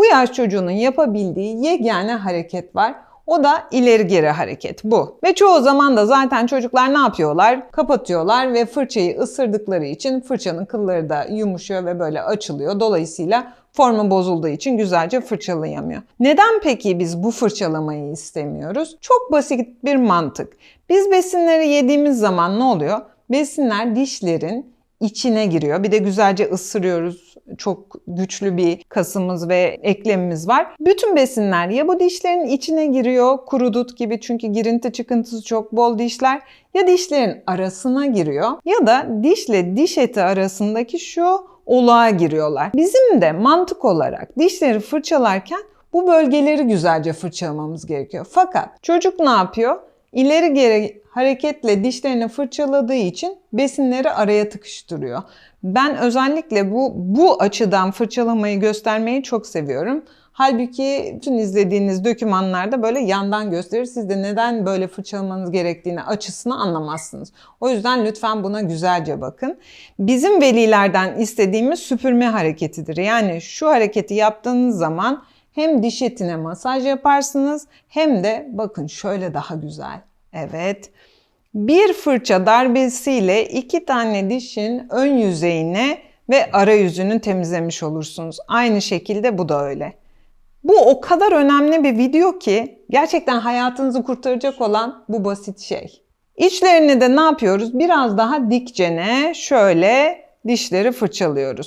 Bu yaş çocuğunun yapabildiği yegane hareket var. O da ileri geri hareket bu. Ve çoğu zaman da zaten çocuklar ne yapıyorlar? Kapatıyorlar ve fırçayı ısırdıkları için fırçanın kılları da yumuşuyor ve böyle açılıyor. Dolayısıyla formu bozulduğu için güzelce fırçalayamıyor. Neden peki biz bu fırçalamayı istemiyoruz? Çok basit bir mantık. Biz besinleri yediğimiz zaman ne oluyor? Besinler dişlerin içine giriyor. Bir de güzelce ısırıyoruz. Çok güçlü bir kasımız ve eklemimiz var. Bütün besinler ya bu dişlerin içine giriyor, kuru dut gibi çünkü girinti çıkıntısı çok bol dişler ya dişlerin arasına giriyor ya da dişle diş eti arasındaki şu oluğa giriyorlar. Bizim de mantık olarak dişleri fırçalarken bu bölgeleri güzelce fırçalamamız gerekiyor. Fakat çocuk ne yapıyor? İleri geri hareketle dişlerini fırçaladığı için besinleri araya tıkıştırıyor. Ben özellikle bu bu açıdan fırçalamayı göstermeyi çok seviyorum. Halbuki bütün izlediğiniz dokümanlarda böyle yandan gösterir. Siz de neden böyle fırçalamanız gerektiğini açısını anlamazsınız. O yüzden lütfen buna güzelce bakın. Bizim velilerden istediğimiz süpürme hareketidir. Yani şu hareketi yaptığınız zaman hem diş etine masaj yaparsınız hem de bakın şöyle daha güzel. Evet. Bir fırça darbesiyle iki tane dişin ön yüzeyine ve ara yüzünü temizlemiş olursunuz. Aynı şekilde bu da öyle. Bu o kadar önemli bir video ki gerçekten hayatınızı kurtaracak olan bu basit şey. İçlerini de ne yapıyoruz? Biraz daha dikcene şöyle dişleri fırçalıyoruz.